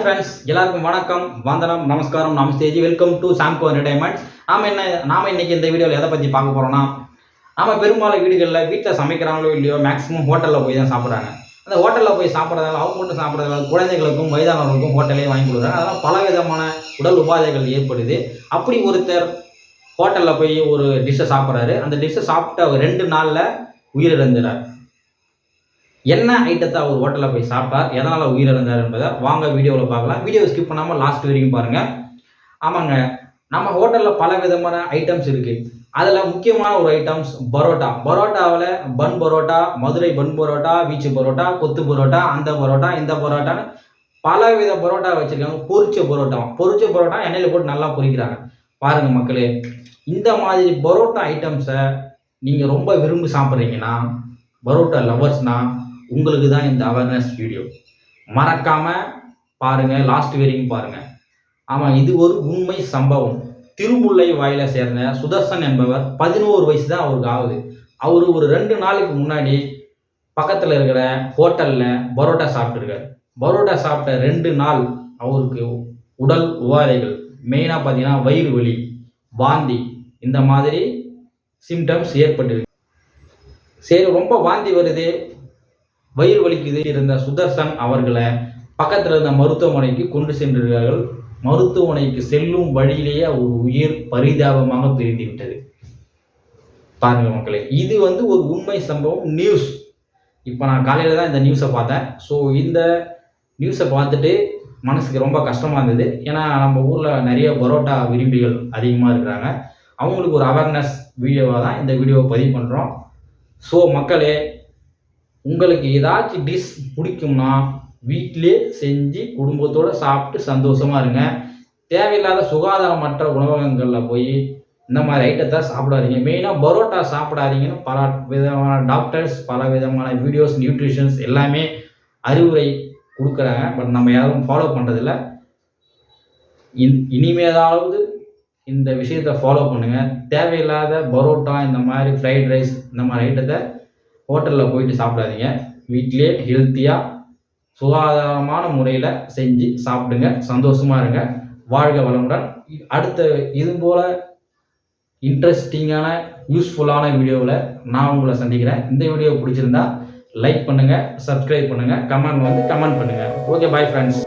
Friends எல்லாருக்கும் வணக்கம் வந்தனம் நமஸ்காரம் நமஸ்தேஜி வெல்கம் டு சாம்கோ என்டர்டைன்மெண்ட் நாம் என்ன நாம் இன்னைக்கு இந்த வீடியோவில் எதை பற்றி பார்க்க போகிறோம்னா நம்ம பெரும்பாலும் வீடுகளில் வீட்டில் சமைக்கிறாங்களோ இல்லையோ மேக்ஸிமம் ஹோட்டலில் போய் தான் சாப்பிட்றாங்க. அந்த ஹோட்டலில் போய் சாப்பிட்றதால அவங்க மட்டும் சாப்பிட்றதால குழந்தைகளுக்கும் வயதானவர்களுக்கும் ஹோட்டலே வாங்கி கொடுக்குறாங்க. அதெல்லாம் பல விதமான உடல் உபாதைகள் ஏற்படுது. அப்படி ஒருத்தர் ஹோட்டலில் போய் ஒரு டிஷ்ஷை சாப்பிட்றாரு. அந்த டிஷ்ஷை சாப்பிட்டு அவர் ரெண்டு நாளில் உயிரிழந்துறார். என்ன ஐட்டத்தை அவர் ஹோட்டலில் போய் சாப்பிட்டார் எதனால் உயிரிழந்தார் என்பதை வாங்க வீடியோவில் பார்க்கலாம். வீடியோ ஸ்கிப் பண்ணாமல் லாஸ்ட் வரைக்கும் பாருங்கள் ஆமாங்க நம்ம ஹோட்டலில் பல விதமான ஐட்டம்ஸ் இருக்குது அதில் முக்கியமான ஒரு ஐட்டம்ஸ் பரோட்டா. பரோட்டாவில் பன் பரோட்டா மதுரை பன் பரோட்டா வீச்சு பரோட்டா கொத்து பரோட்டா அந்த பரோட்டா இந்த பரோட்டான்னு பல வித பரோட்டா வச்சுருக்காங்க. பொரிச்ச பரோட்டா. பொரிச்ச பரோட்டா எண்ணெயில் போட்டு நல்லா பொரிக்கிறாங்க. பாருங்கள் மக்களே இந்த மாதிரி பரோட்டா ஐட்டம்ஸை நீங்கள் ரொம்ப விரும்பி சாப்பிட்றீங்கன்னா பரோட்டா லவர்ஸ்னால் உங்களுக்கு தான் இந்த அவேர்னஸ் வீடியோ மறக்காமல் பாருங்கள் லாஸ்ட் வரைக்கும் பாருங்கள் ஆமாம் இது ஒரு உண்மை சம்பவம். திருமுல்லை வாயில சேர்ந்த சுதர்சன் என்பவர் பதினோரு வயசு தான் அவருக்கு ஆகுது. அவர் ஒரு ரெண்டு நாளுக்கு முன்னாடி பக்கத்தில் இருக்கிற ஹோட்டலில் பரோட்டா சாப்பிட்ருக்காரு பரோட்டா சாப்பிட்ட ரெண்டு நாள் அவருக்கு உடல் உபாதைகள். மெயினாக பார்த்தீங்கன்னா வயிறு வலி வாந்தி இந்த மாதிரி சிம்டம்ஸ் ஏற்பட்டிருக்கு. சரி ரொம்ப வாந்தி வருது. வயிறு வலிக்குது இருந்த சுதர்சன் அவர்களை பக்கத்தில் இருந்த மருத்துவமனைக்கு கொண்டு சென்றிருக்கிறார்கள். மருத்துவமனைக்கு செல்லும் வழியிலேயே ஒரு உயிர் பரிதாபமாக பிரிந்து விட்டது. பாருங்க மக்களே இது வந்து ஒரு உண்மை சம்பவம் நியூஸ் இப்போ நான் காலையில் தான் இந்த நியூஸை பார்த்தேன். ஸோ இந்த நியூஸை பார்த்துட்டு மனசுக்கு ரொம்ப கஷ்டமாக இருந்தது. ஏன்னா நம்ம ஊரில் நிறைய பரோட்டா விரும்பிகள் அதிகமாக இருக்கிறாங்க. அவங்களுக்கு ஒரு அவேர்னஸ் வீடியோவாக தான் இந்த வீடியோவை பதிவு பண்ணுறோம் ஸோ மக்களே உங்களுக்கு ஏதாச்சும் டிஷ் பிடிக்கும்னா வீட்டிலே செஞ்சு குடும்பத்தோடு சாப்பிட்டு சந்தோஷமாக இருங்க. தேவையில்லாத சுகாதாரமற்ற உணவகங்களில் போய் இந்த மாதிரி ஐட்டத்தை சாப்பிடாதீங்க. மெயினாக பரோட்டா சாப்பிடாதீங்கன்னு பல விதமான டாக்டர்ஸ் பல விதமான வீடியோஸ் நியூட்ரிஷன்ஸ் எல்லாமே அறிவுரை கொடுக்குறாங்க. பட் நம்ம யாரும் ஃபாலோ பண்ணுறதில்ல இன் இனிமேதாவது இந்த விஷயத்தை ஃபாலோ பண்ணுங்கள் தேவையில்லாத பரோட்டா இந்த மாதிரி ஃப்ரைட் ரைஸ் இந்த மாதிரி ஐட்டத்தை ஹோட்டலில் போயிட்டு சாப்பிடாதீங்க. வீட்டிலே ஹெல்த்தியாக சுகாதாரமான முறையில் செஞ்சு சாப்பிடுங்க. சந்தோஷமாக இருங்க. வாழ்க வளமுடன். அடுத்த இது போல் இன்ட்ரெஸ்டிங்கான யூஸ்ஃபுல்லான வீடியோவில் நான் உங்களை சந்திக்கிறேன். இந்த வீடியோ பிடிச்சிருந்தா லைக் பண்ணுங்கள் சப்ஸ்கிரைப் பண்ணுங்கள் கமெண்ட் வந்து கமெண்ட் பண்ணுங்கள் ஓகே பாய் ஃப்ரெண்ட்ஸ்